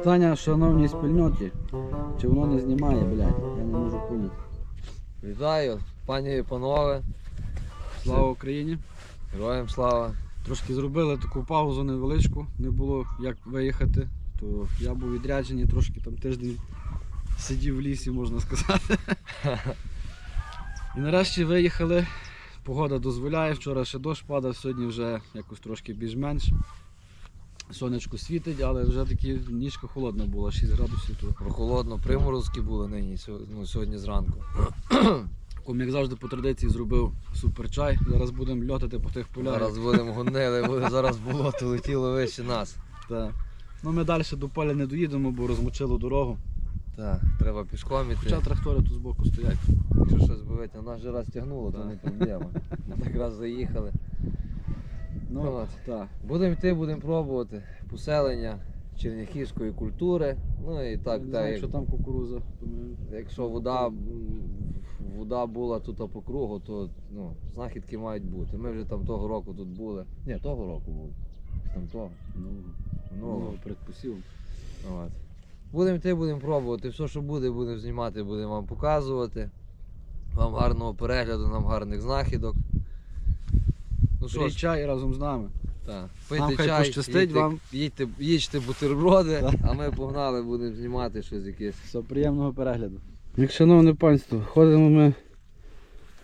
Питання, шановній спільноті, чи воно не знімає, блядь, я не можу поняти. Вітаю, пані і панове, Слава Україні! героям слава. Трошки зробили таку паузу невеличку, не було як виїхати, то я був відряджений, трошки там тиждень сидів в лісі, можна сказати. І нарешті виїхали. Погода дозволяє, вчора ще дощ падав, сьогодні вже якось трошки більш-менш. Сонечко світить, але вже таки нічка холодна була, 6 градусів. То Прохолодно, приморозки були нині ну, сьогодні зранку. Кум, як завжди по традиції зробив супер чай. Зараз будемо льотати по тих полях. Зараз будемо гонили, буде зараз болото летіло вище нас. Так. Ну ми далі до поля не доїдемо, бо розмочило дорогу. Так, треба пішком іти. Хоча трактори тут збоку стоять. Якщо щось бивити, нас же раз тягнуло, то не проблема. Ми так раз заїхали. Ну, От. так. Будемо йти, будемо пробувати поселення черняхівської культури. Ну і так, не так знаю, як, там кукуруза, ми... якщо вода, вода була тут по кругу, то ну, знахідки мають бути. Ми вже там того року тут були. Ні, того року були. Там того. ну, Ну, ну, предпосів. От. Будемо йти, будемо пробувати. Все, що буде, будемо знімати, будемо вам показувати. Вам гарного перегляду, нам гарних знахідок. Ну що Беріть ж, чай разом з нами. так, Нам пийте хай чай, пощастить їдьте, вам. їдьте, їжте бутерброди, Так. а ми погнали, будемо знімати щось якесь. Все, приємного перегляду. Як шановне панство, ходимо ми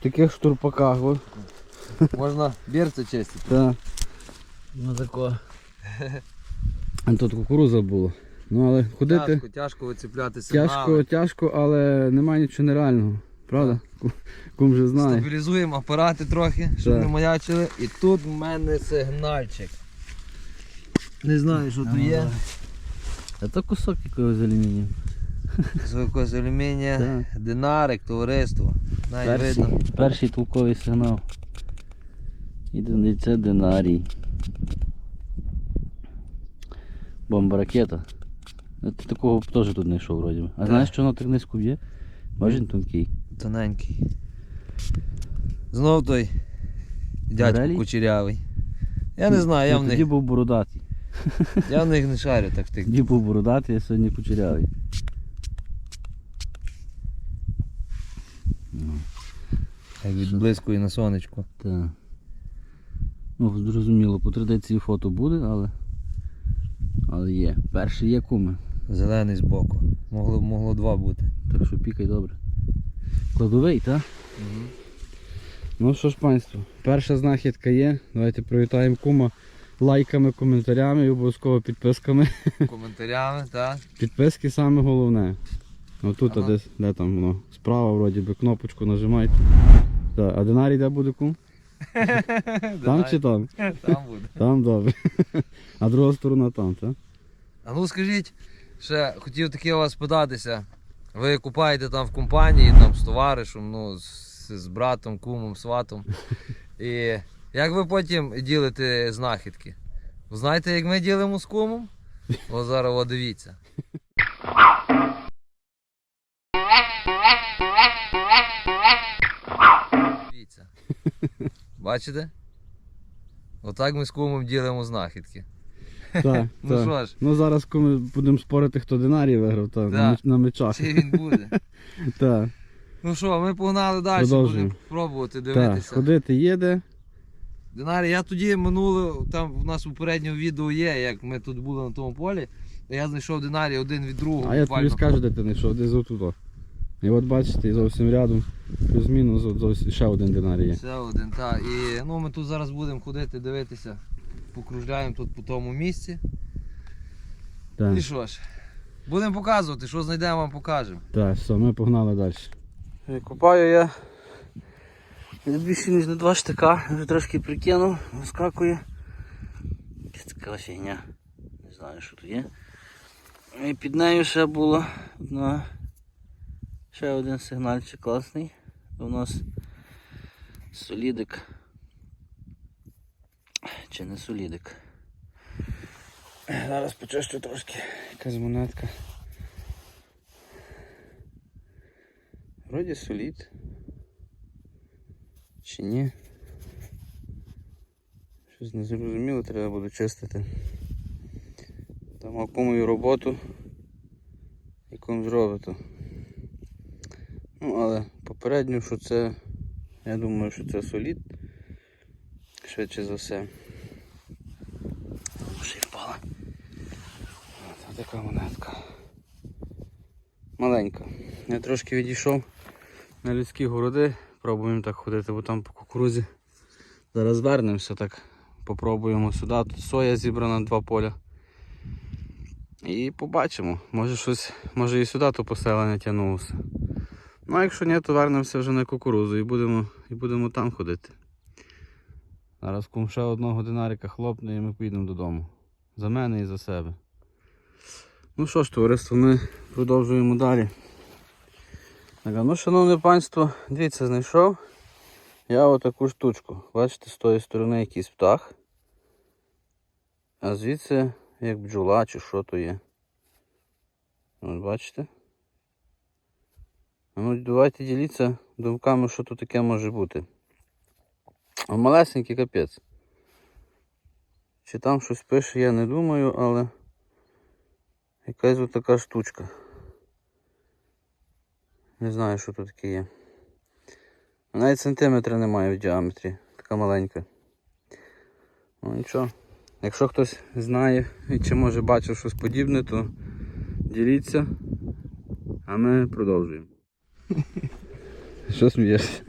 в таких штурпаках. О. Можна бірце чистити. Так. Ну тако. А тут кукуруза була. Ну але ходити Тяжко, тяжко вицепляти сигнали. тяжко, тяжко, але немає нічого нереального. Правда? Ку- Кум вже знає. Стабілізуємо апарати трохи, щоб не маячили. І тут в мене сигнальчик. Не знаю, що тут є. А то кусок якогось з алюмінію. З якогось алюмінія, динарик, товариство. Навіть Перший, видно. перший толковий сигнал. І це динарій. Бомба ракета. Ти такого теж тут не йшов вроді. А знаєш, що воно так низько б'є? Бачиш, тонкий. Тоненький. Знов той дядько Морелій? кучерявий. Я не знаю, я Ну, в Тоді них, був бородатий. я в них не шарю так тих. Тоді був бородатий, а сьогодні кучерявий. Ну, Як відблискує на сонечку. так. Ну, зрозуміло, по традиції фото буде, але. Але є. Перший є куми. Зелений збоку. Могло, могло два бути. Так що пікай добре. Кладовий, так? Ну що ж, панство, перша знахідка є. Давайте привітаємо кума лайками, коментарями і обов'язково підписками. Коментарями, так? Підписки саме головне. Отут Ага. десь, де там воно, справа вроді би кнопочку нажимайте. Так, а динарій де буде кум? Там чи там? Там буде. Там добре. А друга сторона там, так? А ну скажіть, ще хотів таке у вас питатися. Ви купаєте там в компанії там, з товаришем, ну, з, з братом, кумом, сватом. І як ви потім ділите знахідки? Знаєте, як ми ділимо з кумом? О, зараз о, дивіться. Дивіться. Бачите? Отак ми з кумом ділимо знахідки. Так, Ну так. що ж, Ну зараз куми будемо спорити, хто динарій виграв та, на, меч- на мечах. чи він буде? Так, Ну що, ми погнали далі, Продовжуємо. будемо пробувати так, дивитися. ходити їде. Динарі, я тоді минуле, там в нас у попередньому відео є, як ми тут були на тому полі. Я знайшов динарі один від другого. А я тобі буквально. скажу, де ти знайшов, десь отут. І от бачите, і зовсім рядом, плюс-мінус, от зовсім ще один динарій є. Ще один, так. І ну, ми тут зараз будемо ходити, дивитися, покружляємо тут по тому місці. Так, І що ж, будемо показувати, що знайдемо, вам покажемо. так, все, ми погнали далі. Купаю я не більше ніж на два штика, вже трошки прикинув, вискакує. Така фігня. Не знаю, що тут є. І під нею ще було одна, ще один сигнальчик класний. У нас солідик. Чи не солідик? Зараз почищу трошки. Якась. Вроді солід. Чи ні? Щось не зрозуміло, треба буде чистити. Там окумую роботу. зробить. то. Ну, але попередньо, що це, я думаю, що це солід. Швидше за все. О, Ще й впала. Ось така монетка. Маленька. Я трошки відійшов на людські городи. Пробуємо так ходити, бо там по кукурузі. Зараз вернемося так. Попробуємо сюди. Тут соя зібрана два поля. І побачимо. Може щось, може і сюди то поселення тягнулося. Ну а якщо ні, то вернемося вже на кукурузу і будемо, і будемо там ходити. Зараз кум ще одного динарика хлопне і ми поїдемо додому. За мене і за себе. Ну що ж, товариство, ми продовжуємо далі. Ну, шановне панство, дивіться, знайшов я отаку штучку. Бачите, з тої сторони якийсь птах. А звідси як бджола чи що то є. Ось бачите? Ну, давайте діліться думками, що тут таке може бути. Малесенький капець. Чи там щось пише, я не думаю, але якась ось така штучка. Не знаю, що тут таке є. Навіть сантиметра немає в діаметрі. Така маленька. Ну нічого. Якщо хтось знає чи може бачив щось подібне, то діліться. А ми продовжуємо. Що смієшся?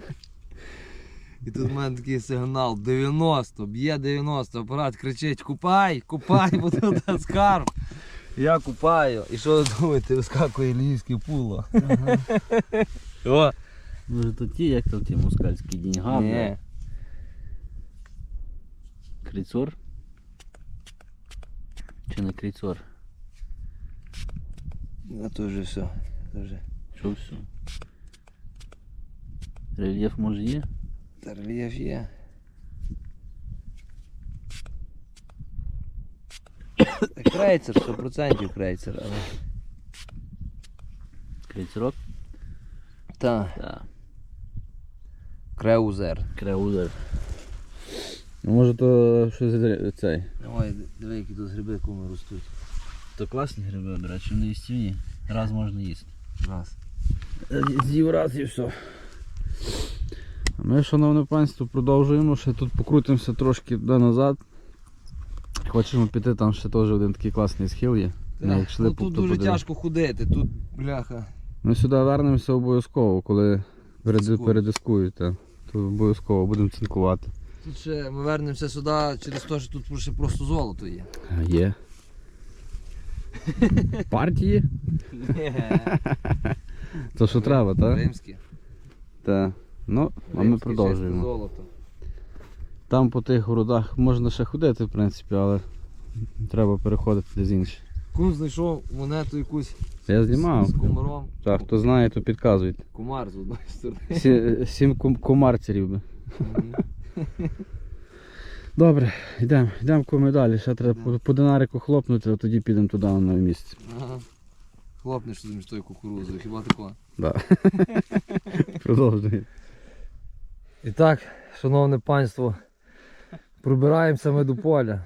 І тут в мене такий сигнал 90, б'є 90, апарат кричить Купай, купай, бо тут скарб. Я купаю. І що ви думаєте, вискакує львівське пуло. О, Може то ті, як то ті москальські деньга, Ні. Крицор? Чи не крицор? А то вже все. То вже. Що все? Рельєф може є? Та рельєф є. Крейцер, 100% крейцер, але. Крицерок? Так. Так. Креузер. Креузер. Ну може то щось цей. Ой, диви, які тут гриби куми ростуть. То класні гриби, до речі, вони їстівні. Раз можна їсти. Раз. З'їв раз і все. А ми, шановне панство, продовжуємо, ще тут покрутимося трошки туди назад. Хочемо піти, там ще теж один такий класний схил є. Ми як йшли, ну, тут то дуже подивились. тяжко ходити, тут бляха. Ми сюди вернемося обов'язково, коли переди- Дискують. передискують, то обов'язково будемо цинкувати. Тут ще ми вернемося сюди через те, що тут ще просто золото є. Є. Партії? То що треба, так? Римські. Так. Ну, а ми Римське чисте продовжуємо. Золото. Там по тих городах можна ще ходити, в принципі, але треба переходити десь інше. Кум знайшов монету якусь Я знімав. з кумаром. Так, хто знає, то підказуйте. Кумар з одної сторони. Сі, сім кум, кумарцерів би. Добре, йдемо, йдемо куми далі. Ще треба по, динарику хлопнути, а тоді підемо туди на місце. Ага. Хлопнеш між тою кукурузою, хіба тако? Да. Продовжуємо. І так, шановне панство, пробираємося ми до поля.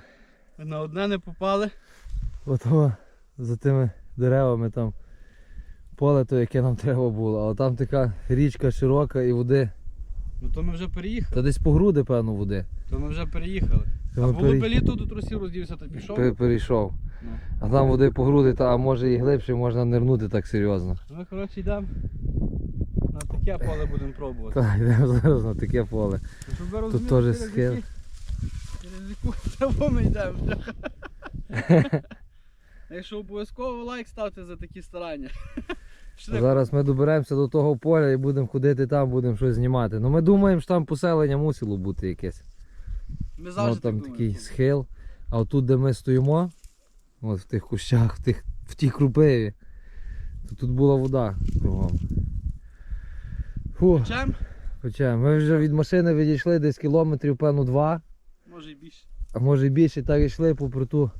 На одне не попали. Ото за тими деревами там поле то, яке нам треба було, але там така річка широка і води. Ну то ми вже переїхали. Та десь по груди, певно, води. То ми вже переїхали. Та ми пере- літо до трусів роздівся та пішов. пе- перейшов. Ну. А там води по груди, та, а може і глибше можна нирнути так серйозно. Ми коротше йдемо. На таке поле будемо пробувати. Так, йдемо зараз на таке поле. Тут теж які- Через яку траву ми йдемо. Якщо обов'язково лайк ставте за такі старання. Пішли. Зараз ми доберемося до того поля і будемо ходити там, будемо щось знімати. Ну ми думаємо, що там поселення мусило бути якесь. Ми Ну, там так такий думаємо. схил. А отут, де ми стоїмо, от в тих кущах, в, тих, в тій крупиві, то тут була вода кругом. Фу, Чим? хоча ми вже від машини відійшли десь кілометрів, певно, два, Може і більше. а може і більше, так йшли попри ту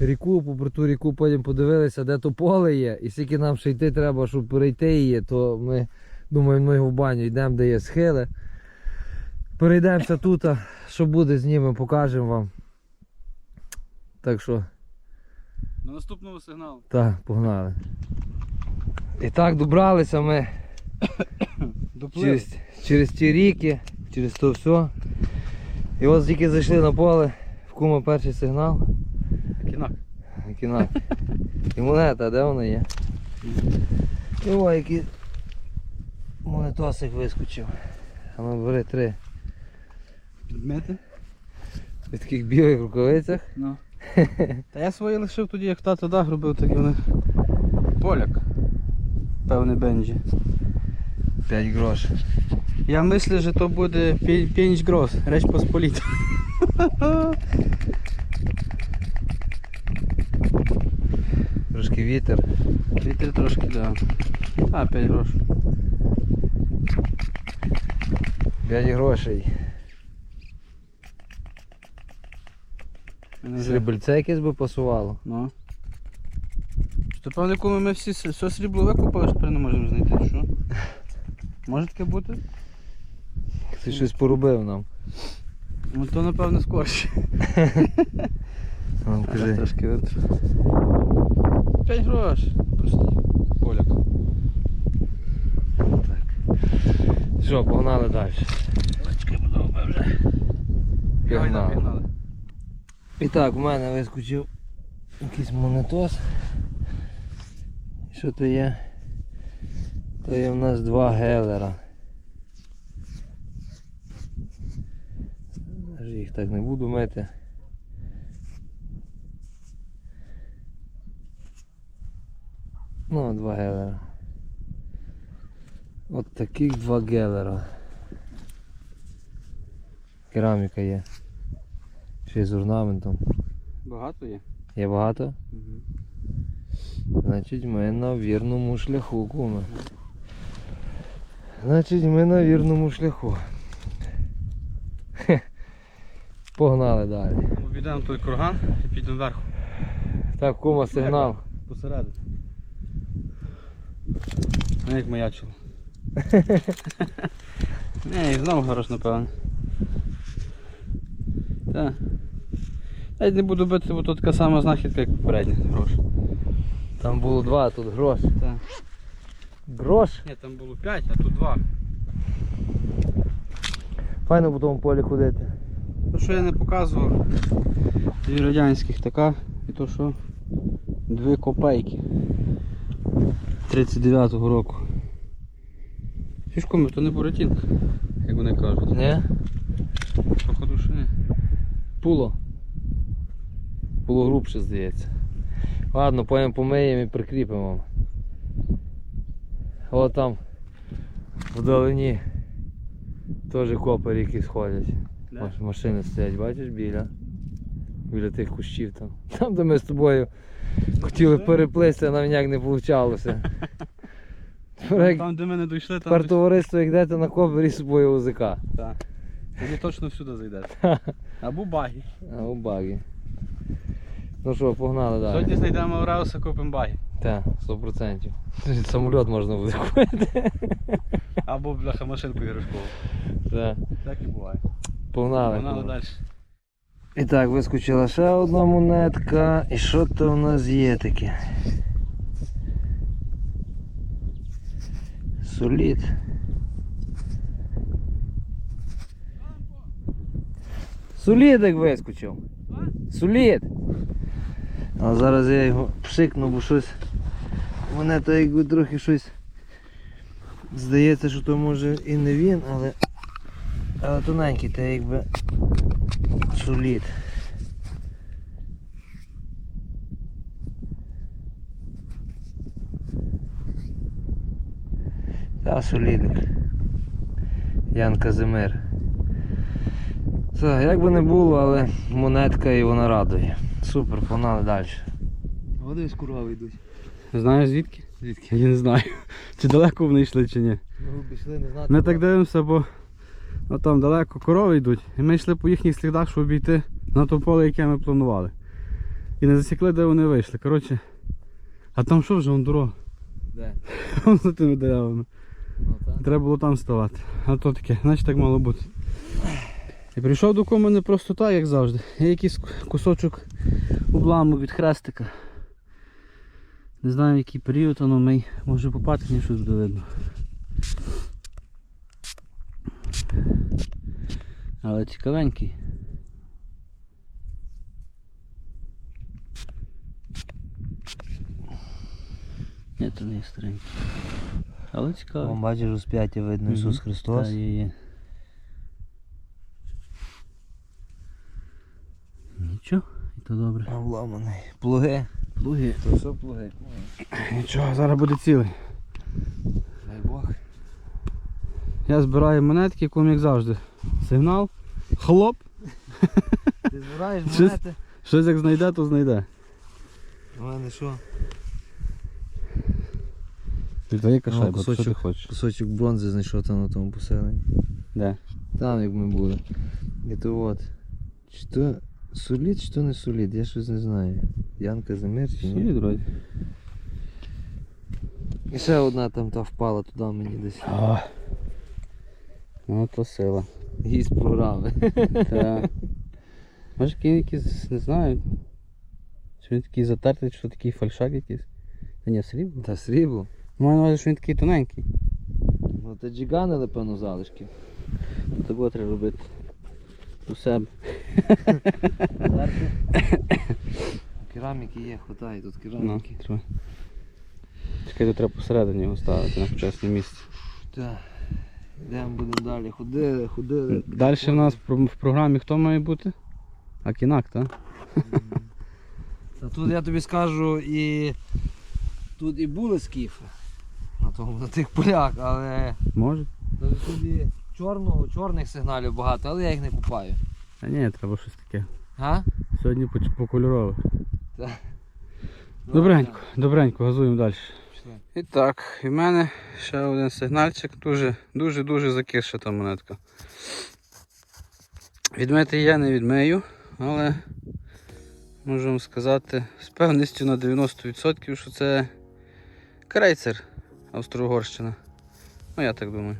ріку, попри ту ріку потім подивилися, де то поле є, і скільки нам ще йти треба, щоб перейти її, то ми думаємо, ми в баню йдемо, де є схили. Перейдемося тут, а що буде, знімемо, покажемо вам. Так що, До наступного сигналу. так, погнали. І так добралися ми через, через ті ріки, через то все. І ось тільки зайшли на поле, в кума перший сигнал. Кінак. Кінак. І монета, де вона є? І о, який монетосик вискочив. А ну бери три. Підмети? В таких білих рукавицях. Ну. Та я свої лишив тоді, як тато дах робив, так вони. Поляк. Певний Бенджі. 5 грошей. Я мислю, що то буде 5 гроз, реч посполіта. Трошки вітер. Вітер трошки, да. А, 5 грошей. 5 грошей. Вже- Срібельце якесь би пасувало. Ну. Що певне, коли ми всі все срібло викупали, що тепер не можемо знайти, що? Може таке бути? Ти щось порубив нам. Ну то напевно скорше. Нам Кажи. Трошки витр. 5 грош. Просто поляк. Що, погнали далі. Очки подобає вже. Пігнали. І так, в мене вискочив якийсь монетос. Що то є? То є в нас два гелера. Їх так не буду мити. Ну, два гелера. От таких два гелера. Кераміка є. Ще з орнаментом. Багато є? Є багато? Угу. Значить ми на вірному шляху, куме. Значить ми на вірному шляху. Погнали далі. Обійдемо той курган і підемо вверху. Так, кума, сигнал. Посередину. А як маячило. Не, і знову грош, напевно. Так. Я не буду бити, бо тут така сама знахідка, як попередня грош. Там було два, а тут грош. Так. Грош? Ні, там було 5, а тут 2. Файно по тому полі ходити. То, що я не показував, дві радянських така, і то що дві копейки 39-го року. Фішками, то не буратінка, як вони кажуть. Не? Походу, що ні. Пуло. Пуло грубше, здається. Ладно, потім помиємо і прикріпимо. О там вдалині теж копері якісь ходять. Маш- Машини стоять, бачиш, біля. Біля тих кущів там. Там, де ми з тобою хотіли переплисти, а нам ніяк не вийшло. Там, де ми не дійшли, там тепер товариство, як йдете на копері з собою УЗК. Так. Вони точно всюди зайдете. Або баги. А у багі. Ну що, погнали далі. Сьогодні знайдемо Ауреуса, купимо баги. Так, 100%. Самоліт можна буде купити. Або бляха машинку іграшкову. Так. Так і буває. Погнали. Погнали далі. І так, вискочила ще одна монетка. І що то в нас є таке? Солід. Солідик вискочив. Солід. А зараз я його пшикну, бо щось. Мене то якби трохи щось. Здається, що то може і не він, але. Але тоненький, то якби солід. Та солідик. Ян Казимир. Це, як би не було, але монетка і вона радує. Супер, погнали далі. Вони десь курва йдуть. Знаєш звідки? Звідки? Я не знаю. Чи далеко вони йшли, чи ні. Ми пішли не знати. Ми так дивимося, бо ну, там далеко корови йдуть. І ми йшли по їхніх слідах, щоб обійти на то поле, яке ми планували. І не засікли, де вони вийшли. Коротше. А там що вже вон дорога? Де? Вон за тими деревами. Ну, так. Треба було там ставати. А то таке, значить так мало бути. І прийшов до кому не просто так, як завжди. Є якийсь кусочок обламу від хрестика. Не знаю, в який період воно мій може попати, ні щось буде видно. Але цікавенький. Ні, то не старенький. Але цікавий. бачиш, у сп'яті видно Мгм. Та, є, є. Нічого, і то добре. Обламаний. Плуги. Плуги. То все плуги. Нічого, зараз буде цілий. Я збираю монетки, кум як завжди. Сигнал, хлоп, Ти збираєш монети? щось як знайде, то знайде. У мене що? Віддає Ну, шайба, що ти кусочок. хочеш? Кусочок бронзи знайшов там на тому поселенні. Де? Там як ми були. І то от. Чи то солід, чи то не солід, я щось не знаю. Янка Замир чи ні? Солід вроді. І ще одна там та впала туди мені десь. А. Ну то сила. Гість програми. Та. Може який якийсь, не знаю. Чи він такий затертий, що такий фальшак якийсь. Та ні, срібло. Та срібло. Маю на увазі, що він такий тоненький. Ну та джигани, напевно, залишки. Того треба робити. У себе. Кераміки є, хватає тут Ну, кераміки. треба. Чекай, тут треба посередині його ставити на почесне місце. Так. Йдемо будемо далі. Ходили, ходили. Далі в нас в програмі хто має бути? Акінак, так? Та тут я тобі скажу і тут і були скіфи. На, тому, на тих полях, але Може? тут і чорного, чорних сигналів багато, але я їх не купаю. Та ні, треба щось таке. А? Сьогодні по, по. Добренько, добренько, газуємо далі. І так, і в мене ще один сигнальчик, дуже дуже дуже та монетка. Відмити я не відмию, але можу вам сказати з певністю на 90%, що це крейцер Австро-Угорщина. Ну я так думаю.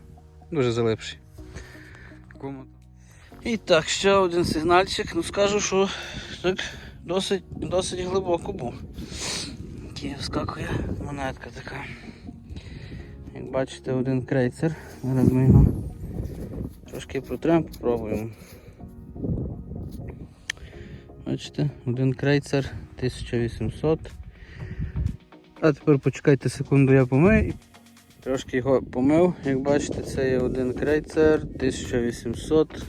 Дуже залипший. І так, ще один сигнальчик. Ну скажу, що так досить, досить глибоко був. Такий вскакує монетка така. Як бачите, один крейцер. Зараз ми його трошки протремо, попробуємо. Бачите, один крейцер 1800. А тепер почекайте секунду, я помию. Трошки його помив, як бачите, це є один крейцер 1800.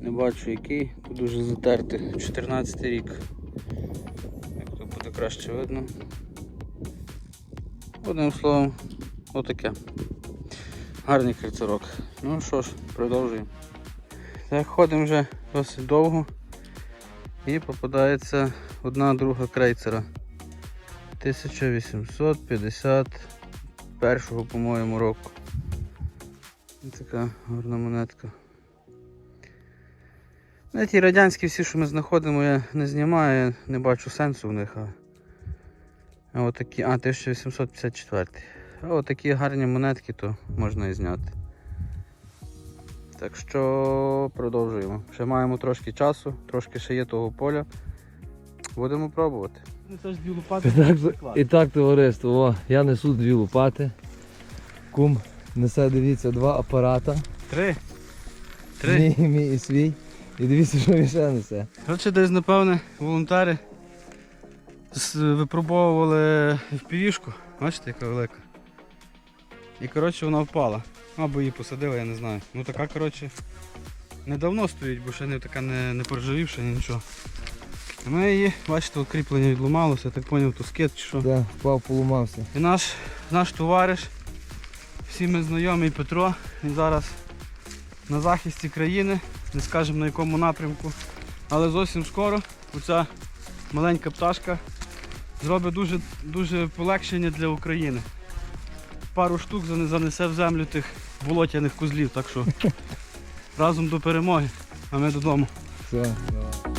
Не бачу який, дуже затертий, 14 рік. Краще видно. Одним словом, отаке. Гарний крицерок. Ну що ж, продовжуємо. Так, ходимо вже досить довго. І попадається одна друга крейцера. 1851 по-моєму року. Така гарна монетка. Ну, ті радянські всі, що ми знаходимо, я не знімаю, я не бачу сенсу в них. А, а от такі, а, 1854. А от такі гарні монетки, то можна і зняти. Так що продовжуємо. Ще маємо трошки часу, трошки ще є того поля. Будемо пробувати. Ну це ж дві лопати. І так, товариство, о, я несу дві лопати. Кум несе, дивіться, два апарата. Три. Мій, мій і свій. І дивіться, що він ще несе. Коротше, десь, напевне, волонтери випробовували впівішку. Бачите, яка велика. І коротше вона впала. Або її посадили, я не знаю. Ну така, коротше, недавно стоїть, бо ще не така не, не поржавівша, ні нічого. Ми її, бачите, от кріплення відломалося, я так зрозумів, то скид чи що. Так, впав, поламався. І наш, наш товариш, всі ми знайомий Петро, він зараз на захисті країни, не скажемо на якому напрямку, але зовсім скоро оця маленька пташка зробить дуже, дуже полегшення для України. Пару штук занесе в землю тих болотяних козлів, так що разом до перемоги, а ми додому. Все, давай.